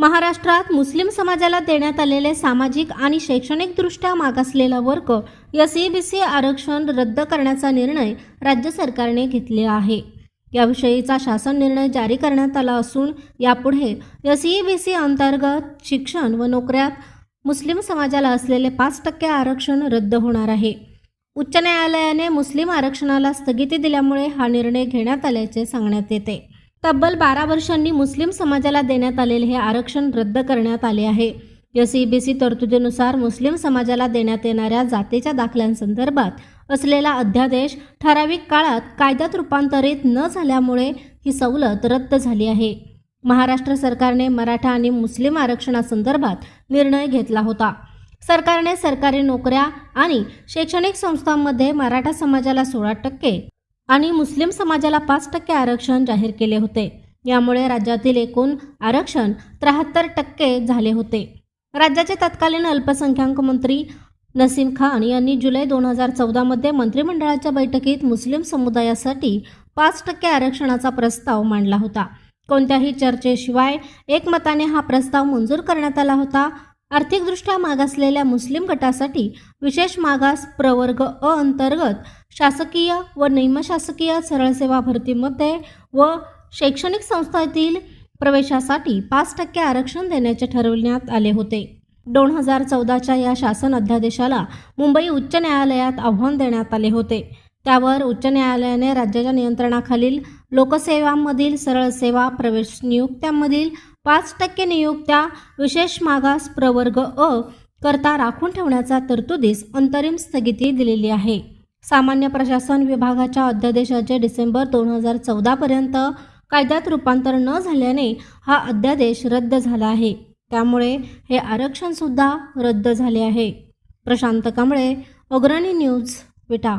महाराष्ट्रात मुस्लिम समाजाला देण्यात आलेले सामाजिक आणि शैक्षणिकदृष्ट्या मागासलेला वर्ग या सी आरक्षण रद्द करण्याचा निर्णय राज्य सरकारने घेतला आहे. याविषयीचा शासन निर्णय जारी करण्यात आला असून यापुढे या सी अंतर्गत शिक्षण व नोकऱ्यात मुस्लिम समाजाला असलेले पाच टक्के आरक्षण रद्द होणार आहे. उच्च न्यायालयाने मुस्लिम आरक्षणाला स्थगिती दिल्यामुळे हा निर्णय घेण्यात आल्याचे सांगण्यात येते. तब्बल बारा वर्षांनी मुस्लिम समाजाला देण्यात आलेले हे आरक्षण रद्द करण्यात आले आहे. या सीबीसी तरतुदीनुसार मुस्लिम समाजाला देण्यात येणाऱ्या जातीच्या दाखल्यांसंदर्भात असलेला अध्यादेश ठराविक काळात कायद्यात रूपांतरित न झाल्यामुळे ही सवलत रद्द झाली आहे. महाराष्ट्र सरकारने मराठा आणि मुस्लिम आरक्षणासंदर्भात निर्णय घेतला होता. सरकारने सरकारी नोकऱ्या आणि शैक्षणिक संस्थांमध्ये मराठा समाजाला सोळा टक्के आणि मुस्लिम समाजाला पाच टक्के आरक्षण जाहीर केले होते. यामुळे राज्यातील एकूण आरक्षण त्र्याहत्तर टक्के झाले होते. राज्याचे तत्कालीन अल्पसंख्याक मंत्री नसीम खान यांनी जुलै दोन हजार चौदामध्ये मंत्रिमंडळाच्या बैठकीत मुस्लिम समुदायासाठी पाच टक्के आरक्षणाचा प्रस्ताव मांडला होता. कोणत्याही चर्चेशिवाय एकमताने हा प्रस्ताव मंजूर करण्यात आला होता आर्थिकदृष्ट्या मागासलेल्या मुस्लिम गटासाठी विशेष मागास प्रवर्ग अ अंतर्गत शासकीय व निमशासकीय सरळ सेवा भरतीमध्ये व शैक्षणिक संस्थेतील प्रवेशासाठी पाच टक्के आरक्षण देण्याचे ठरवण्यात आले होते. दोन हजार चौदाच्या या शासन अध्यादेशाला मुंबई उच्च न्यायालयात आव्हान देण्यात आले होते. त्यावर उच्च न्यायालयाने राज्याच्या नियंत्रणाखालील लोकसेवांमधील सरळ सेवा प्रवेश नियुक्त्यांमधील पाच टक्के नियुक्त्या विशेष मागास प्रवर्ग अ करता राखून ठेवण्याचा तरतुदीस अंतरिम स्थगिती दिलेली आहे. सामान्य प्रशासन विभागाच्या अध्यादेशाचे डिसेंबर दोन हजार चौदापर्यंत कायद्यात रूपांतर न झाल्याने हा अध्यादेश रद्द झाला आहे. त्यामुळे हे आरक्षणसुद्धा रद्द झाले आहे. प्रशांत कांबळे अग्रणी न्यूज विटा.